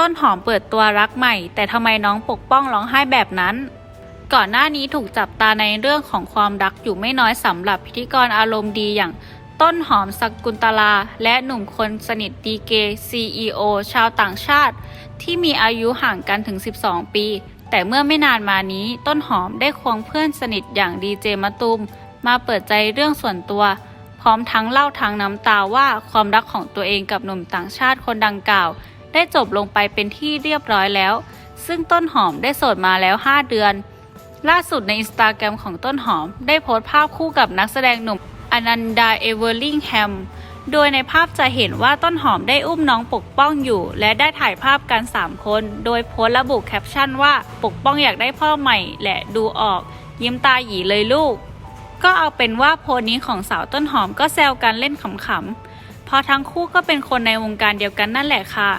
ต้นหอมเปิดตัวรักใหม่ แต่ทำไมน้องปกป้องร้องไห้แบบนั้น ก่อนหน้านี้ถูกจับตาในเรื่องของความรักอยู่ไม่น้อยสำหรับพิธีกรอารมณ์ดีอย่างต้นหอมสกุลตลา และหนุ่มคนสนิทดีเก CEO ชาวต่างชาติ ที่มีอายุห่างกันถึง 12 ปี แต่เมื่อไม่นานมานี้ต้นหอมได้ควงเพื่อนสนิทอย่างดีเจมะตูมมาเปิดใจเรื่องส่วนตัว พร้อมทั้งเล่าทั้งน้ำตาว่าความรักของตัวเองกับหนุ่มต่างชาติคนดังกล่าว ได้จบลงไปเป็นที่เรียบร้อยแล้ว ซึ่งต้นหอมได้โสดมาแล้ว 5 เดือน ล่าสุดในอินสตาแกรมของต้นหอม ได้โพสต์ภาพคู่กับนักแสดงหนุ่มอนันดาเอเวอร์ลิงแฮมโดยในภาพจะเห็นว่าต้นหอมได้อุ้มน้องปกป้องอยู่ และได้ถ่ายภาพกัน 3 คน โดยโพสระบุแคปชั่นว่าปกป้องอยากได้พ่อใหม่แหละดูออก ยิ้มตาหยีเลยลูก ก็เอาเป็นว่าโพสนี้ของสาวต้นหอมก็แซวกันเล่นขำๆเพราะทั้งคู่ก็เป็นคนในวงการเดียวกันนั่นแหละค่ะ